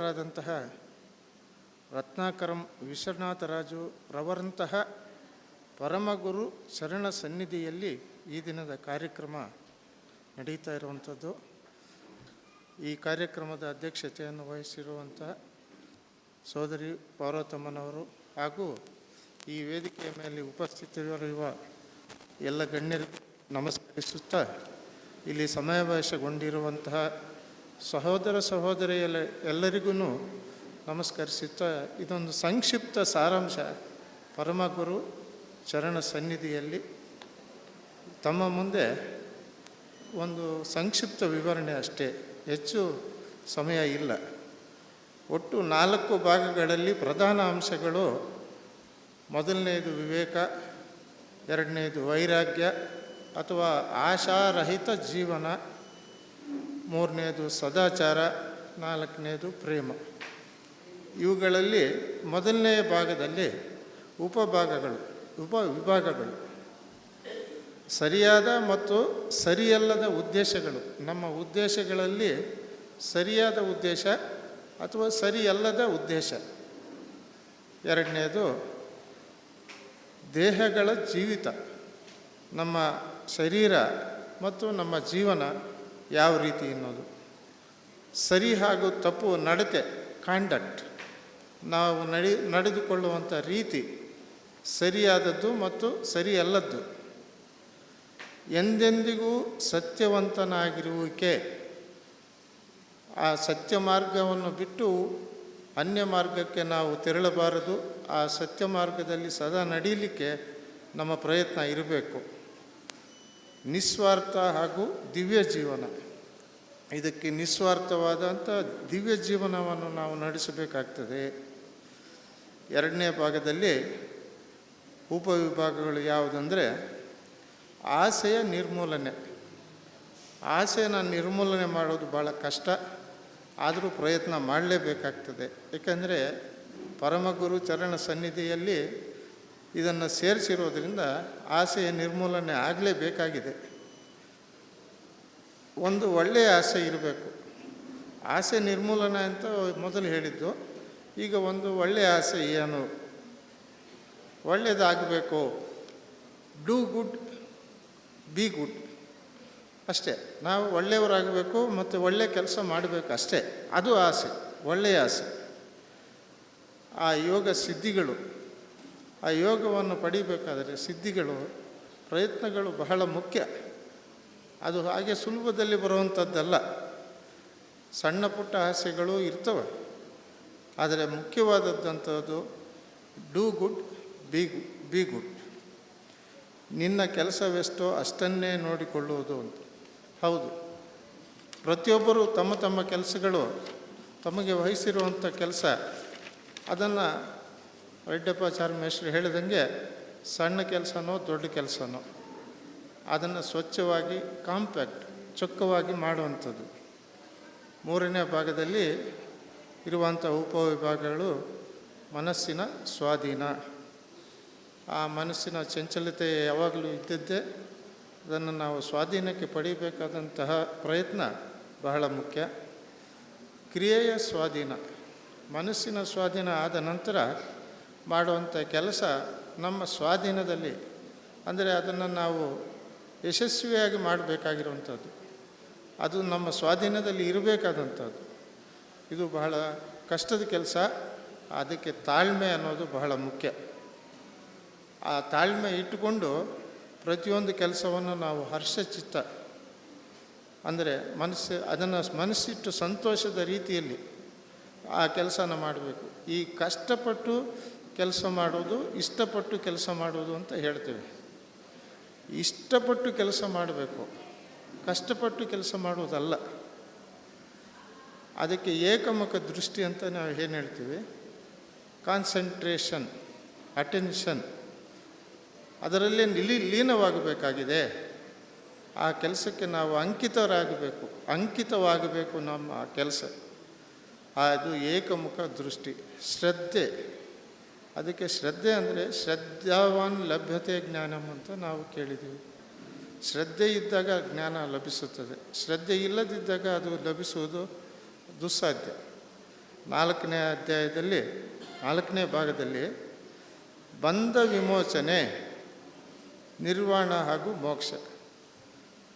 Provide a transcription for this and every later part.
ಆದಂತಹ ರತ್ನಾಕರಂ ವಿಶ್ವನಾಥರಾಜು ರವರಂತಹ ಪರಮಗುರು ಶರಣ ಸನ್ನಿಧಿಯಲ್ಲಿ ಈ ದಿನದ ಕಾರ್ಯಕ್ರಮ ನಡೀತಾ ಇರುವಂಥದ್ದು. ಈ ಕಾರ್ಯಕ್ರಮದ ಅಧ್ಯಕ್ಷತೆಯನ್ನು ವಹಿಸಿರುವಂಥ ಸೋದರಿ ಪಾರ್ವತಮ್ಮನವರು ಹಾಗೂ ಈ ವೇದಿಕೆಯ ಮೇಲೆ ಉಪಸ್ಥಿತರಿರುವ ಎಲ್ಲ ಗಣ್ಯರು ನಮಸ್ಕರಿಸುತ್ತಾ ಇಲ್ಲಿ ಸಮಾವೇಶಗೊಂಡಿರುವಂತಹ ಸಹೋದರ ಸಹೋದರಿಯಲ್ಲ ಎಲ್ಲರಿಗೂ ನಮಸ್ಕರಿಸುತ್ತಾ, ಇದೊಂದು ಸಂಕ್ಷಿಪ್ತ ಸಾರಾಂಶ. ಪರಮಗುರು ಚರಣ ಸನ್ನಿಧಿಯಲ್ಲಿ ತಮ್ಮ ಮುಂದೆ ಒಂದು ಸಂಕ್ಷಿಪ್ತ ವಿವರಣೆ ಅಷ್ಟೇ. ಹೆಚ್ಚು ಸಮಯ ಇಲ್ಲ. ಒಟ್ಟು ನಾಲ್ಕು ಭಾಗಗಳಲ್ಲಿ ಪ್ರಧಾನ ಅಂಶಗಳು ಮೊದಲನೆಯದು ವಿವೇಕ, ಎರಡನೇದು ವೈರಾಗ್ಯ ಅಥವಾ ಆಶಾರಹಿತ ಜೀವನ ಮೂರನೇದು ಸದಾಚಾರ, ನಾಲ್ಕನೇದು ಪ್ರೇಮ. ಇವುಗಳಲ್ಲಿ ಮೊದಲನೆಯ ಭಾಗದಲ್ಲಿ ಉಪಭಾಗಗಳು, ಉಪ ವಿಭಾಗಗಳು. ಸರಿಯಾದ ಮತ್ತು ಸರಿಯಲ್ಲದ ಉದ್ದೇಶಗಳು. ನಮ್ಮ ಉದ್ದೇಶಗಳಲ್ಲಿ ಸರಿಯಾದ ಉದ್ದೇಶ ಅಥವಾ ಸರಿಯಲ್ಲದ ಉದ್ದೇಶ. ಎರಡನೇದು ದೇಹಗಳ ಜೀವಿತ. ನಮ್ಮ ಶರೀರ ಮತ್ತು ನಮ್ಮ ಜೀವನ ಯಾವ ರೀತಿ ಅನ್ನೋದು. ಸರಿ ಹಾಗೂ ತಪ್ಪು ನಡತೆ ಕಾಂಡಕ್ಟ್ ನಾವು ನಡೆ ನಡೆದುಕೊಳ್ಳುವಂಥ ರೀತಿ ಸರಿಯಾದದ್ದು ಮತ್ತು ಸರಿಯಲ್ಲದ್ದು. ಎಂದೆಂದಿಗೂ ಸತ್ಯವಂತನಾಗಿರುವಿಕೆ. ಆ ಸತ್ಯ ಮಾರ್ಗವನ್ನು ಬಿಟ್ಟು ಅನ್ಯ ಮಾರ್ಗಕ್ಕೆ ನಾವು ತೆರಳಬಾರದು. ಆ ಸತ್ಯ ಮಾರ್ಗದಲ್ಲಿ ಸದಾ ನಡೀಲಿಕ್ಕೆ ನಮ್ಮ ಪ್ರಯತ್ನ ಇರಬೇಕು. ನಿಸ್ವಾರ್ಥ ಹಾಗೂ ದಿವ್ಯ ಜೀವನ. ಇದಕ್ಕೆ ನಿಸ್ವಾರ್ಥವಾದಂಥ ದಿವ್ಯ ಜೀವನವನ್ನು ನಾವು ನಡೆಸಬೇಕಾಗ್ತದೆ. ಎರಡನೇ ಭಾಗದಲ್ಲಿ ಉಪವಿಭಾಗಗಳು ಯಾವುದಂದರೆ ಆಸೆಯ ನಿರ್ಮೂಲನೆ. ಆಸೆಯನ್ನು ನಿರ್ಮೂಲನೆ ಮಾಡೋದು ಭಾಳ ಕಷ್ಟ, ಆದರೂ ಪ್ರಯತ್ನ ಮಾಡಲೇಬೇಕಾಗ್ತದೆ. ಏಕೆಂದರೆ ಪರಮಗುರು ಚರಣ ಸನ್ನಿಧಿಯಲ್ಲಿ ಇದನ್ನು ಸೇರಿಸಿರೋದ್ರಿಂದ ಆಸೆಯ ನಿರ್ಮೂಲನೆ ಆಗಲೇಬೇಕಾಗಿದೆ. ಒಂದು ಒಳ್ಳೆಯ ಆಸೆ ಇರಬೇಕು. ಆಸೆ ನಿರ್ಮೂಲನೆ ಅಂತ ಮೊದಲು ಹೇಳಿದ್ದು, ಈಗ ಒಂದು ಒಳ್ಳೆಯ ಆಸೆ ಏನು? ಒಳ್ಳೆಯದಾಗಬೇಕು ಡೂ ಗುಡ್ ಬಿ ಗುಡ್ ಅಷ್ಟೇ, ನಾವು ಒಳ್ಳೆಯವರಾಗಬೇಕು ಮತ್ತು ಒಳ್ಳೆಯ ಕೆಲಸ ಮಾಡಬೇಕು ಅಷ್ಟೇ. ಅದು ಆಸೆ, ಒಳ್ಳೆಯ ಆಸೆ. ಆ ಯೋಗ ಸಿದ್ಧಿಗಳು. ಆ ಯೋಗವನ್ನು ಪಡಿಬೇಕಾದರೆ ಸಿದ್ಧಿಗಳು, ಪ್ರಯತ್ನಗಳು ಬಹಳ ಮುಖ್ಯ. ಅದು ಹಾಗೆ ಸುಲಭದಲ್ಲಿ ಬರುವಂಥದ್ದಲ್ಲ. ಸಣ್ಣ ಪುಟ್ಟ ಆಸೆಗಳು ಇರ್ತವೆ. ಆದರೆ ಮುಖ್ಯವಾದದ್ದಂಥದ್ದು do good be be good ನಿನ್ನ ಕೆಲಸವೆಷ್ಟೋ ಅಷ್ಟನ್ನೇ ನೋಡಿಕೊಳ್ಳುವುದು ಅಂತ. ಹೌದು. ಪ್ರತಿಯೊಬ್ಬರು ತಮ್ಮ ತಮ್ಮ ಕೆಲಸಗಳು, ತಮಗೆ ವಹಿಸಿರುವಂಥ ಕೆಲಸ, ಅದನ್ನು ರೆಡ್ಡಪ್ಪಾಚಾರ್ಯ ಮೇಷ್ರು ಹೇಳಿದಂಗೆ ಸಣ್ಣ ಕೆಲಸನೋ ದೊಡ್ಡ ಕೆಲಸನೋ ಅದನ್ನು ಸ್ವಚ್ಛವಾಗಿ, ಕಾಂಪ್ಯಾಕ್ಟ್, ಚೊಕ್ಕವಾಗಿ ಮಾಡುವಂಥದ್ದು. ಮೂರನೇ ಭಾಗದಲ್ಲಿ ಇರುವಂಥ ಉಪವಿಭಾಗಗಳು ಮನಸ್ಸಿನ ಸ್ವಾಧೀನ. ಆ ಮನಸ್ಸಿನ ಚಂಚಲತೆ ಯಾವಾಗಲೂ ಇದ್ದದ್ದೇ ಅದನ್ನು ನಾವು ಸ್ವಾಧೀನಕ್ಕೆ ಪಡಿಬೇಕಾದಂತಹ ಪ್ರಯತ್ನ ಬಹಳ ಮುಖ್ಯ. ಕ್ರಿಯೆಯ ಸ್ವಾಧೀನ, ಮನಸ್ಸಿನ ಸ್ವಾಧೀನ ಆದ ನಂತರ ಮಾಡುವಂಥ ಕೆಲಸ ನಮ್ಮ ಸ್ವಾಧೀನದಲ್ಲಿ. ಅಂದರೆ ಅದನ್ನು ನಾವು ಯಶಸ್ವಿಯಾಗಿ ಮಾಡಬೇಕಾಗಿರುವಂಥದ್ದು. ಅದು ನಮ್ಮ ಸ್ವಾಧೀನದಲ್ಲಿ ಇರಬೇಕಾದಂಥದ್ದು. ಇದು ಬಹಳ ಕಷ್ಟದ ಕೆಲಸ. ಅದಕ್ಕೆ ತಾಳ್ಮೆ ಅನ್ನೋದು ಬಹಳ ಮುಖ್ಯ. ಆ ತಾಳ್ಮೆ ಇಟ್ಟುಕೊಂಡು ಪ್ರತಿಯೊಂದು ಕೆಲಸವನ್ನು ನಾವು ಹರ್ಷಚಿತ್ತ ಅಂದರೆ ಮನಸ್ಸು, ಅದನ್ನು ಮನಸ್ಸಿಟ್ಟು ಸಂತೋಷದ ರೀತಿಯಲ್ಲಿ ಆ ಕೆಲಸನ ಮಾಡಬೇಕು. ಈ ಕಷ್ಟಪಟ್ಟು ಕೆಲಸ ಮಾಡೋದು, ಇಷ್ಟಪಟ್ಟು ಕೆಲಸ ಮಾಡೋದು ಅಂತ ಹೇಳ್ತೇವೆ. ಇಷ್ಟಪಟ್ಟು ಕೆಲಸ ಮಾಡಬೇಕು. ಕಷ್ಟಪಟ್ಟು ಕೆಲಸ ಮಾಡುವುದಲ್ಲ. ಅದಕ್ಕೆ ಏಕಮುಖ ದೃಷ್ಟಿ ಅಂತ ನಾವು ಏನು ಹೇಳ್ತೀವಿ? Concentration, attention. ಅದರಲ್ಲೇ ನಿಲಿ, ಲೀನವಾಗಬೇಕಾಗಿದೆ. ಆ ಕೆಲಸಕ್ಕೆ ನಾವು ಅಂಕಿತರಾಗಬೇಕು. ಅಂಕಿತವಾಗಬೇಕು ನಮ್ಮ ಆ ಕೆಲಸ. ಅದು ಏಕಮುಖ ದೃಷ್ಟಿ. ಶ್ರದ್ಧೆ. ಅದಕ್ಕೆ ಶ್ರದ್ಧೆ ಅಂದರೆ ಶ್ರದ್ಧಾವಾನ್ ಲಭ್ಯತೆ ಜ್ಞಾನಂ ಅಂತ ನಾವು ಕೇಳಿದ್ದೀವಿ ಶ್ರದ್ಧೆ ಇದ್ದಾಗ ಜ್ಞಾನ ಲಭಿಸುತ್ತದೆ. ಶ್ರದ್ಧೆ ಇಲ್ಲದಿದ್ದಾಗ ಅದು ಲಭಿಸುವುದು ದುಸ್ಸಾಧ್ಯ. ನಾಲ್ಕನೇ ಅಧ್ಯಾಯದಲ್ಲಿ, ನಾಲ್ಕನೇ ಭಾಗದಲ್ಲಿ ಬಂಧ ವಿಮೋಚನೆ ನಿರ್ವಾಣ ಹಾಗೂ ಮೋಕ್ಷ.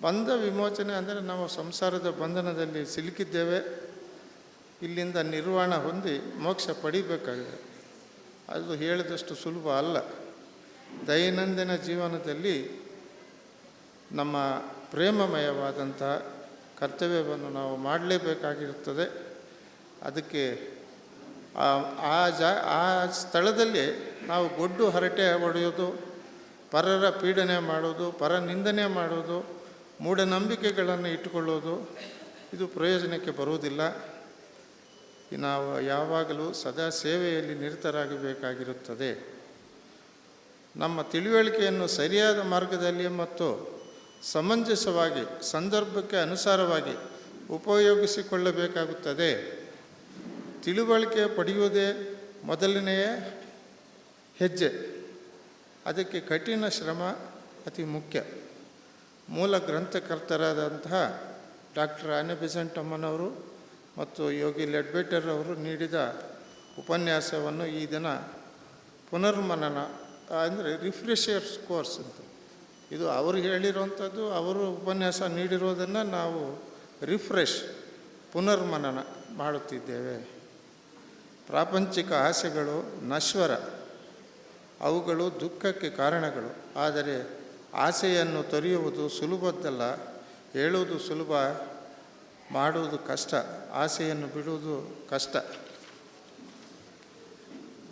ಬಂಧ ವಿಮೋಚನೆ ಅಂದರೆ ನಾವು ಸಂಸಾರದ ಬಂಧನದಲ್ಲಿ ಸಿಲುಕಿದ್ದೇವೆ, ಇಲ್ಲಿಂದ ನಿರ್ವಾಣ ಹೊಂದಿ ಮೋಕ್ಷ ಪಡಿಬೇಕಾಗಿದೆ. ಅದು ಹೇಳಿದಷ್ಟು ಸುಲಭ ಅಲ್ಲ. ದೈನಂದಿನ ಜೀವನದಲ್ಲಿ ನಮ್ಮ ಪ್ರೇಮಮಯವಾದಂಥ ಕರ್ತವ್ಯವನ್ನು ನಾವು ಮಾಡಲೇಬೇಕಾಗಿರುತ್ತದೆ. ಅದಕ್ಕೆ ಆ- ಜಾ, ಆ ಸ್ಥಳದಲ್ಲಿ ನಾವು ಗೊಡ್ಡು ಹರಟೆ ಹೊಡೆಯೋದು, ಪರರ ಪೀಡನೆ ಮಾಡೋದು, ಪರ ನಿಂದನೆ ಮಾಡೋದು, ಮೂಢನಂಬಿಕೆಗಳನ್ನು ಇಟ್ಟುಕೊಳ್ಳೋದು, ಇದು ಪ್ರಯೋಜನಕ್ಕೆ ಬರುವುದಿಲ್ಲ. ನಾವು ಯಾವಾಗಲೂ ಸದಾ ಸೇವೆಯಲ್ಲಿ ನಿರತರಾಗಬೇಕಾಗಿರುತ್ತದೆ. ನಮ್ಮ ತಿಳುವಳಿಕೆಯನ್ನು ಸರಿಯಾದ ಮಾರ್ಗದಲ್ಲಿ ಮತ್ತು ಸಮಂಜಸವಾಗಿ, ಸಂದರ್ಭಕ್ಕೆ ಅನುಸಾರವಾಗಿ ಉಪಯೋಗಿಸಿಕೊಳ್ಳಬೇಕಾಗುತ್ತದೆ. ತಿಳುವಳಿಕೆ ಪಡೆಯುವುದೇ ಮೊದಲನೆಯ ಹೆಜ್ಜೆ. ಅದಕ್ಕೆ ಕಠಿಣ ಶ್ರಮ ಅತಿ ಮುಖ್ಯ. ಮೂಲ ಗ್ರಂಥಕರ್ತರಾದಂತಹ ಡಾಕ್ಟರ್ ಆನೆ ಮತ್ತು ಯೋಗಿ ಲೆಡ್ಬೆಟರ್ ಅವರು ನೀಡಿದ ಉಪನ್ಯಾಸವನ್ನು ಈ ದಿನ ಪುನರ್ಮನನ ಅಂದರೆ ರಿಫ್ರೆಷರ್ಸ್ ಕೋರ್ಸ್ ಅಂತ. ಇದು ಅವರು ಹೇಳಿರುವಂಥದ್ದು, ಅವರು ಉಪನ್ಯಾಸ ನೀಡಿರೋದನ್ನು ನಾವು ರಿಫ್ರೆಶ್, ಪುನರ್ಮನನ ಮಾಡುತ್ತಿದ್ದೇವೆ. ಪ್ರಾಪಂಚಿಕ ಆಸೆಗಳು ನಶ್ವರ, ಅವುಗಳು ದುಃಖಕ್ಕೆ ಕಾರಣಗಳು. ಆದರೆ ಆಸೆಯನ್ನು ತೊರೆಯುವುದು ಸುಲಭದ್ದಲ್ಲ, ಹೇಳುವುದು ಸುಲಭ ಮಾಡುವುದು ಕಷ್ಟ, ಆಸೆಯನ್ನು ಬಿಡುವುದು ಕಷ್ಟ.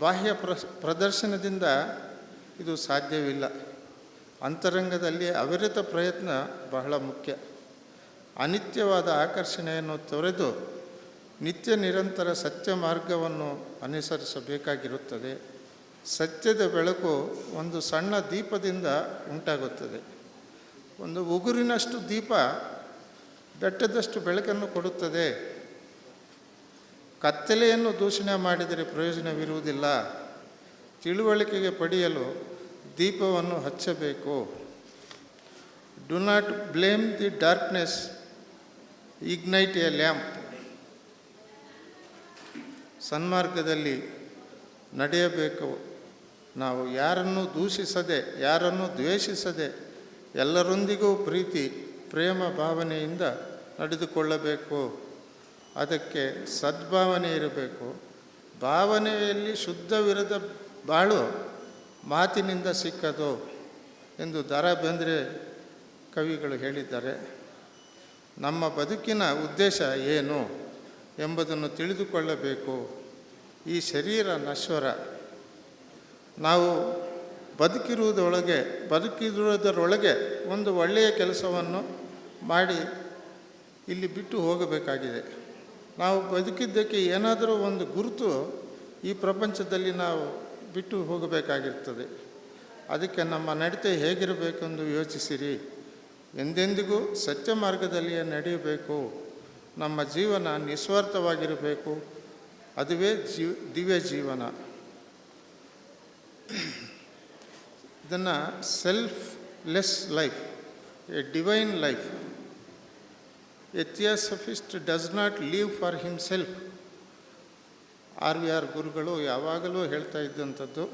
ಬಾಹ್ಯ ಪ್ರ, ಪ್ರದರ್ಶನದಿಂದ ಇದು ಸಾಧ್ಯವಿಲ್ಲ. ಅಂತರಂಗದಲ್ಲಿ ಅವಿರತ ಪ್ರಯತ್ನ ಬಹಳ ಮುಖ್ಯ. ಅನಿತ್ಯವಾದ ಆಕರ್ಷಣೆಯನ್ನು ತೊರೆದು ನಿತ್ಯ ನಿರಂತರ ಸತ್ಯ ಮಾರ್ಗವನ್ನು ಅನುಸರಿಸಬೇಕಾಗಿರುತ್ತದೆ. ಸತ್ಯದ ಬೆಳಕು ಒಂದು ಸಣ್ಣ ದೀಪದಿಂದ ಉಂಟಾಗುತ್ತದೆ. ಒಂದು ಉಗುರಿನಷ್ಟು ದೀಪ ಬೆಟ್ಟದಷ್ಟು ಬೆಳಕನ್ನು ಕೊಡುತ್ತದೆ. ಕತ್ತಲೆಯನ್ನು ದೂಷಣೆ ಮಾಡಿದರೆ ಪ್ರಯೋಜನವಿರುವುದಿಲ್ಲ. ತಿಳುವಳಿಕೆಗೆ ಪಡೆಯಲು ದೀಪವನ್ನು ಹಚ್ಚಬೇಕು. Do not blame the darkness ignite a lamp ಸನ್ಮಾರ್ಗದಲ್ಲಿ ನಡೆಯಬೇಕು. ನಾವು ಯಾರನ್ನು ದೂಷಿಸದೆ, ಯಾರನ್ನು ದ್ವೇಷಿಸದೆ ಎಲ್ಲರೊಂದಿಗೂ ಪ್ರೀತಿ ಪ್ರೇಮ ಭಾವನೆಯಿಂದ ನಡೆದುಕೊಳ್ಳಬೇಕು. ಅದಕ್ಕೆ ಸದ್ಭಾವನೆ ಇರಬೇಕು. ಭಾವನೆಯಲ್ಲಿ ಶುದ್ಧವಿರದ ಬಾಳು ಮಾತಿನಿಂದ ಸಿಕ್ಕದು ಎಂದು ದರ ಬೇಂದ್ರೆ ಕವಿಗಳು ಹೇಳಿದ್ದಾರೆ. ನಮ್ಮ ಬದುಕಿನ ಉದ್ದೇಶ ಏನು ಎಂಬುದನ್ನು ತಿಳಿದುಕೊಳ್ಳಬೇಕು. ಈ ಶರೀರ ನಶ್ವರ. ನಾವು ಬದುಕಿರುವುದರೊಳಗೆ ಬದುಕಿರುವುದರೊಳಗೆ ಒಂದು ಒಳ್ಳೆಯ ಕೆಲಸವನ್ನು ಮಾಡಿ ಇಲ್ಲಿ ಬಿಟ್ಟು ಹೋಗಬೇಕಾಗಿದೆ. ನಾವು ಬದುಕಿದ್ದಕ್ಕೆ ಏನಾದರೂ ಒಂದು ಗುರುತು ಈ ಪ್ರಪಂಚದಲ್ಲಿ ನಾವು ಬಿಟ್ಟು ಹೋಗಬೇಕಾಗಿರ್ತದೆ. ಅದಕ್ಕೆ ನಮ್ಮ ನಡತೆ ಹೇಗಿರಬೇಕೆಂದು ಯೋಚಿಸಿರಿ. ಎಂದೆಂದಿಗೂ ಸತ್ಯ ಮಾರ್ಗದಲ್ಲಿಯೇ ನಡೆಯಬೇಕು. ನಮ್ಮ ಜೀವನ ನಿಸ್ವಾರ್ಥವಾಗಿರಬೇಕು. ಅದುವೇ ಜೀವ ದಿವ್ಯ ಜೀವನ. ಇದನ್ನು selfless life a divine life a theosophist theosophist does not live for himself are we are ಗುರುಗಳು ಯಾವಾಗಲೂ ಹೇಳ್ತಾ ಇದ್ದಂಥದ್ದು,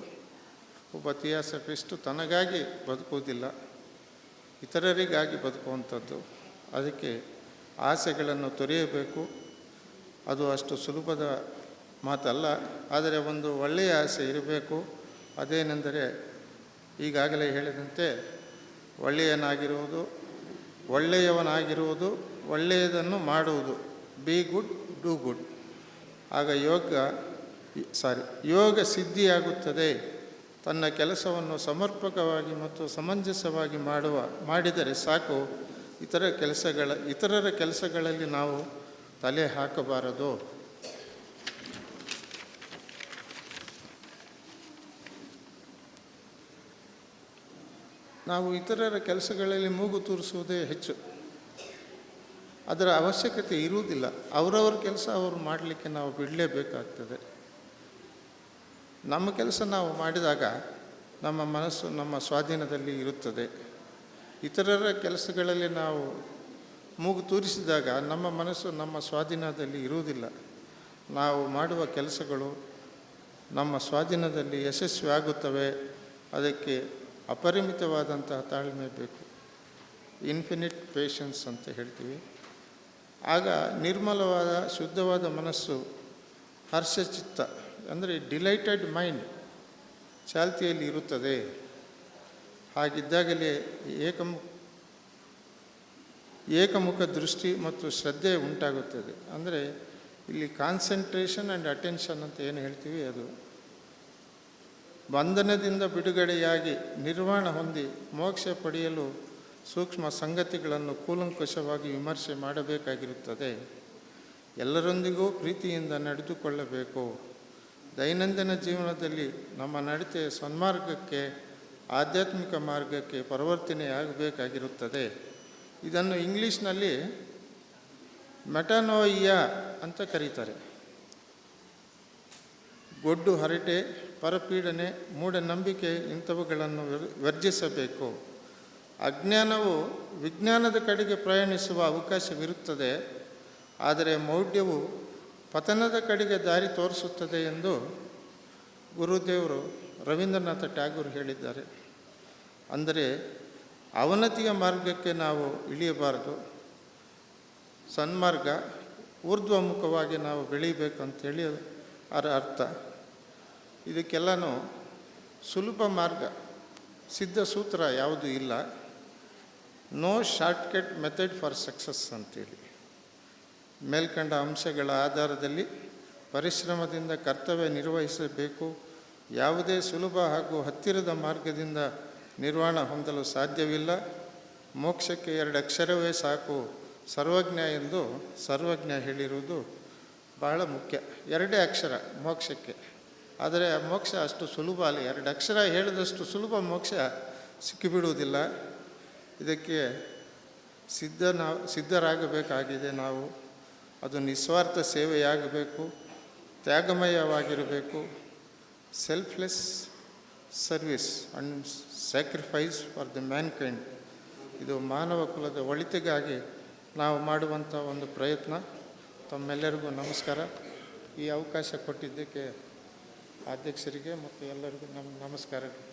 ಒಬ್ಬ ಥಿಯಾಸಫಿಸ್ಟು ತನಗಾಗಿ ಬದುಕುವುದಿಲ್ಲ, ಇತರರಿಗಾಗಿ ಬದುಕುವಂಥದ್ದು. ಅದಕ್ಕೆ ಆಸೆಗಳನ್ನು ತೊರೆಯಬೇಕು. ಅದು ಅಷ್ಟು ಸುಲಭದ ಮಾತಲ್ಲ, ಆದರೆ ಒಂದು ಒಳ್ಳೆಯ ಆಸೆ ಇರಬೇಕು. ಅದೇನೆಂದರೆ ಈಗಾಗಲೇ ಹೇಳಿದಂತೆ ಒಳ್ಳೆಯನಾಗಿರುವುದು, ಒಳ್ಳೆಯವನಾಗಿರುವುದು, ಒಳ್ಳೆಯದನ್ನು ಮಾಡುವುದು. ಬಿ ಗುಡ್ ಡೂ ಗುಡ್ ಆಗ ಯೋಗ ಸಾರಿ ಯೋಗ ಸಿದ್ಧಿಯಾಗುತ್ತದೆ. ತನ್ನ ಕೆಲಸವನ್ನು ಸಮರ್ಪಕವಾಗಿ ಮತ್ತು ಸಮಂಜಸವಾಗಿ ಮಾಡುವ, ಮಾಡಿದರೆ ಸಾಕು. ಇತರ ಕೆಲಸಗಳ, ಇತರರ ಕೆಲಸಗಳಲ್ಲಿ ನಾವು ತಲೆ ಹಾಕಬಾರದು. ನಾವು ಇತರರ ಕೆಲಸಗಳಲ್ಲಿ ಮೂಗು ತೂರಿಸುವುದೇ ಹೆಚ್ಚು. ಅದರ ಅವಶ್ಯಕತೆ ಇರುವುದಿಲ್ಲ. ಅವರವರ ಕೆಲಸ ಅವರು ಮಾಡಲಿಕ್ಕೆ ನಾವು ಬಿಡಲೇಬೇಕಾಗ್ತದೆ. ನಮ್ಮ ಕೆಲಸ ನಾವು ಮಾಡಿದಾಗ ನಮ್ಮ ಮನಸ್ಸು ನಮ್ಮ ಸ್ವಾಧೀನದಲ್ಲಿ ಇರುತ್ತದೆ. ಇತರರ ಕೆಲಸಗಳಲ್ಲಿ ನಾವು ಮೂಗು ತೂರಿಸಿದಾಗ ನಮ್ಮ ಮನಸ್ಸು ನಮ್ಮ ಸ್ವಾಧೀನದಲ್ಲಿ ಇರುವುದಿಲ್ಲ. ನಾವು ಮಾಡುವ ಕೆಲಸಗಳು ನಮ್ಮ ಸ್ವಾಧೀನದಲ್ಲಿ ಯಶಸ್ವಿ ಆಗುತ್ತವೆ ಅದಕ್ಕೆ ಅಪರಿಮಿತವಾದಂತಹ ತಾಳ್ಮೆ ಬೇಕು. ಇನ್ಫಿನಿಟ್ ಪೇಷನ್ಸ್ ಅಂತ ಹೇಳ್ತೀವಿ. ಆಗ ನಿರ್ಮಲವಾದ, ಶುದ್ಧವಾದ ಮನಸ್ಸು, ಹರ್ಷಚಿತ್ತ, ಅಂದರೆ ಡಿಲೈಟೆಡ್ ಮೈಂಡ್ ಚಾಲ್ತಿಯಲ್ಲಿ ಇರುತ್ತದೆ. ಹಾಗಿದ್ದಾಗಲೇ ಏಕಮು, ಏಕಮುಖ ದೃಷ್ಟಿ ಮತ್ತು ಶ್ರದ್ಧೆ ಉಂಟಾಗುತ್ತದೆ. ಅಂದರೆ ಇಲ್ಲಿ ಕಾನ್ಸಂಟ್ರೇಷನ್ ಆ್ಯಂಡ್ ಅಟೆನ್ಷನ್ ಅಂತ ಏನು ಹೇಳ್ತೀವಿ ಅದು ಬಂಧನದಿಂದ ಬಿಡುಗಡೆಯಾಗಿ ನಿರ್ವಾಣ ಹೊಂದಿ ಮೋಕ್ಷ ಪಡೆಯಲು ಸೂಕ್ಷ್ಮ ಸಂಗತಿಗಳನ್ನು ಕೂಲಂಕುಷವಾಗಿ ವಿಮರ್ಶೆ ಮಾಡಬೇಕಾಗಿರುತ್ತದೆ. ಎಲ್ಲರೊಂದಿಗೂ ಪ್ರೀತಿಯಿಂದ ನಡೆದುಕೊಳ್ಳಬೇಕು. ದೈನಂದಿನ ಜೀವನದಲ್ಲಿ ನಮ್ಮ ನಡತೆ ಸನ್ಮಾರ್ಗಕ್ಕೆ, ಆಧ್ಯಾತ್ಮಿಕ ಮಾರ್ಗಕ್ಕೆ ಪರಿವರ್ತನೆಯಾಗಬೇಕಾಗಿರುತ್ತದೆ. ಇದನ್ನು ಇಂಗ್ಲೀಷ್ನಲ್ಲಿ ಮೆಟನೋಯಿಯಾ ಅಂತ ಕರೀತಾರೆ. ಗೊಡ್ಡು ಹರಟೆ ಪರಪೀಡನೆ, ಮೂಢನಂಬಿಕೆ ಇಂಥವುಗಳನ್ನು ವಿರ್- ವರ್ಜಿಸಬೇಕು. ಅಜ್ಞಾನವು ವಿಜ್ಞಾನದ ಕಡೆಗೆ ಪ್ರಯಾಣಿಸುವ ಅವಕಾಶವಿರುತ್ತದೆ, ಆದರೆ ಮೌಢ್ಯವು ಪತನದ ಕಡೆಗೆ ದಾರಿ ತೋರಿಸುತ್ತದೆ ಎಂದು ಗುರುದೇವರು ರವೀಂದ್ರನಾಥ ಟ್ಯಾಗೂರ್ ಹೇಳಿದ್ದಾರೆ. ಅಂದರೆ ಅವನತಿಯ ಮಾರ್ಗಕ್ಕೆ ನಾವು ಇಳಿಯಬಾರದು. ಸನ್ಮಾರ್ಗ, ಊರ್ಧ್ವಮುಖವಾಗಿ ನಾವು ಬೆಳೀಬೇಕು ಅಂತೇಳಿ ಅದರ ಅರ್ಥ. ಇದಕ್ಕೆಲ್ಲನೂ ಸುಲಭ ಮಾರ್ಗ, ಸಿದ್ಧ ಸೂತ್ರ ಯಾವುದು ಇಲ್ಲ. No shortcut method for success ಅಂತೇಳಿ. ಮೇಲ್ಕಂಡ ಅಂಶಗಳ ಆಧಾರದಲ್ಲಿ ಪರಿಶ್ರಮದಿಂದ ಕರ್ತವ್ಯ ನಿರ್ವಹಿಸಬೇಕು. ಯಾವುದೇ ಸುಲಭ ಹಾಗೂ ಹತ್ತಿರದ ಮಾರ್ಗದಿಂದ ನಿರ್ವಾಣ ಹೊಂದಲು ಸಾಧ್ಯವಿಲ್ಲ. ಮೋಕ್ಷಕ್ಕೆ ಎರಡು ಅಕ್ಷರವೇ ಸಾಕು. ಸರ್ವಜ್ಞ ಎಂದು ಸರ್ವಜ್ಞ ಹೇಳಿರುವುದು ಬಹಳ ಮುಖ್ಯ. ಎರಡೇ ಅಕ್ಷರ ಮೋಕ್ಷಕ್ಕೆ. ಆದರೆ ಮೋಕ್ಷ ಅಷ್ಟು ಸುಲಭ ಅಲ್ಲ. ಎರಡು ಅಕ್ಷರ ಹೇಳಿದಷ್ಟು ಸುಲಭ ಮೋಕ್ಷ ಸಿಕ್ಕಿಬಿಡುವುದಿಲ್ಲ. ಇದಕ್ಕೆ ಸಿದ್ಧ ನಾವು, ಸಿದ್ಧರಾಗಬೇಕಾಗಿದೆ ನಾವು. ಅದು ನಿಸ್ವಾರ್ಥ ಸೇವೆಯಾಗಬೇಕು, ತ್ಯಾಗಮಯವಾಗಿರಬೇಕು. Selfless service and sacrifice for the mankind ಇದು ಮಾನವ ಕುಲದ ಒಳಿತಿಗಾಗಿ ನಾವು ಮಾಡುವಂಥ ಒಂದು ಪ್ರಯತ್ನ. ತಮ್ಮೆಲ್ಲರಿಗೂ ನಮಸ್ಕಾರ. ಈ ಅವಕಾಶ ಕೊಟ್ಟಿದ್ದಕ್ಕೆ ಅಧ್ಯಕ್ಷರಿಗೆ ಮತ್ತು ಎಲ್ಲರಿಗೂ ನಮ್ಮ ನಮಸ್ಕಾರಗಳು.